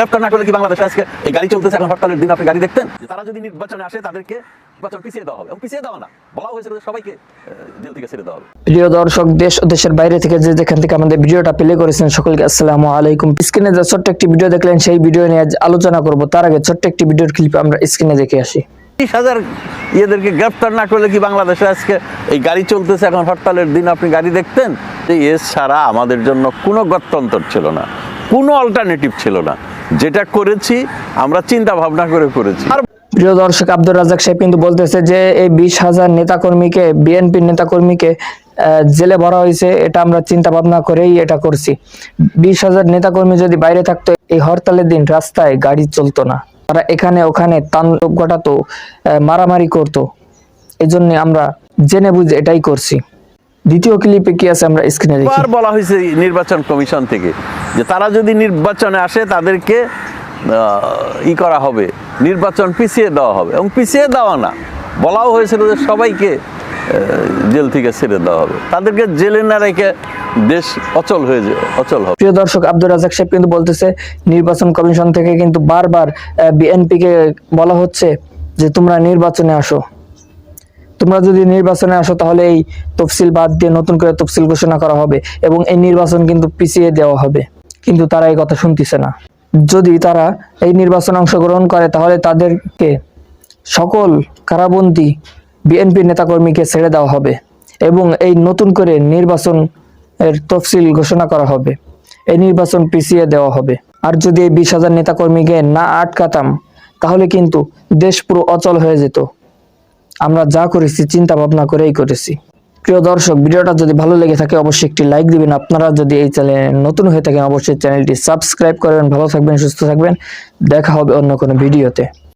গ্রেফতার না করলে কি বাংলাদেশে আজকে এই গাড়ি চলতেছে? এখন হরতালের দিন আপনি গাড়ি দেখতেন? তারা যদি নির্বাচনে আসে তাদেরকে নির্বাচন পিছিয়ে দেওয়া হবে। এবং পিছিয়ে দেওয়া না বলা হয়েছিল সবাইকে জেল থেকে ছেড়ে দেওয়া হবে। প্রিয় দর্শক দেশ ও দেশের বাইরে থেকে যে যেখান থেকে আমাদের ভিডিওটা প্লে করেছেন সকলকে আসসালামু আলাইকুম। স্ক্রিনে যে ছোট্ট একটি ভিডিও দেখলেন সেই ভিডিও নিয়ে আজ আলোচনা করব। তার আগে ছোট্ট একটি ভিডিওর ক্লিপ আমরা স্ক্রিনে দেখে আসি। তিরিশ হাজার ইয়েদেরকে গ্রেফতার না করলে কি বাংলাদেশে আজকে এই গাড়ি চলতেছে? এখন হরতালের দিন আপনি গাড়ি দেখতেন? যে এস ছাড়া আমাদের জন্য কোনো গত্যন্তর ছিল না কোনো অল্টারনেটিভ ছিল না। যেটা করেছি, আমরা চিন্তা ভাবনা করে করেছি। প্রিয় দর্শক, আব্দুর রাজাক সাহেব কিন্তু বলতেছে যে, এই বিশ হাজার নেতাকর্মীকে, বিএনপির নেতাকর্মীকে জেলে ভরা হয়েছে, এটা আমরা চিন্তা ভাবনা করেই এটা করছি। বিশ হাজার নেতাকর্মী যদি বাইরে থাকতো, এই হরতালের দিন রাস্তায় গাড়ি চলতো না। তারা এখানে ওখানে তাণ্ডব ঘটাতো মারামারি করতো। এই জন্য আমরা জেনে বুঝে এটাই করছি। দ্বিতীয় ক্লিপে কি আছে আমরা স্ক্রিনে দেখি? বার বলা হয়েছে নির্বাচন কমিশন থেকে যে তারা যদি নির্বাচনে আসে তাদেরকে ই করা হবে নির্বাচন পিছিয়ে দেওয়া হবে এবং পিছিয়ে দেওয়া না। বলাও হয়েছিল যে সবাইকে জেল থেকে ছেড়ে দেওয়া হবে। তাদেরকে জেলে না রেখে দেশ অচল হয়ে যাবে অচল হবে। প্রিয় দর্শক আব্দুর রাজাক সাহেব কিন্তু বলতেছে নির্বাচন কমিশন থেকে কিন্তু বারবার বিএনপি কে বলা হচ্ছে যে তোমরা নির্বাচনে আসো। তোমরা যদি নির্বাচনে আসো, তাহলে এই তফসিল বাদ দিয়ে নতুন করে তফসিল ঘোষণা করা হবে এবং এই নির্বাচন কিন্তু পিছিয়ে দেওয়া হবে। কিন্তু তারা এই কথা শুনতেছে না। যদি তারা এই নির্বাচনে অংশগ্রহণ করে, তাহলে তাদেরকে সকল কারাবন্দী বিএনপি নেতাকর্মীকে ছেড়ে দেওয়া হবে এবং এই নতুন করে নির্বাচন এর তফসিল ঘোষণা করা হবে। এই নির্বাচন পিছিয়ে দেওয়া হবে। আর যদি এই বিশ হাজার নেতাকর্মীকে না আটকাতাম, তাহলে কিন্তু দেশ পুরো অচল হয়ে যেত। আমরা যা করেছি চিন্তা ভাবনা করেই করেছি। প্রিয় দর্শক, ভিডিওটা যদি ভালো লেগে থাকে, অবশ্যই একটি লাইক দিবেন। আপনারা যদি এই চ্যানেলে নতুন হয়ে থাকেন, অবশ্যই চ্যানেলটি সাবস্ক্রাইব করবেন ভালো থাকবেন, সুস্থ থাকবেন। দেখা হবে অন্য কোনো ভিডিওতে।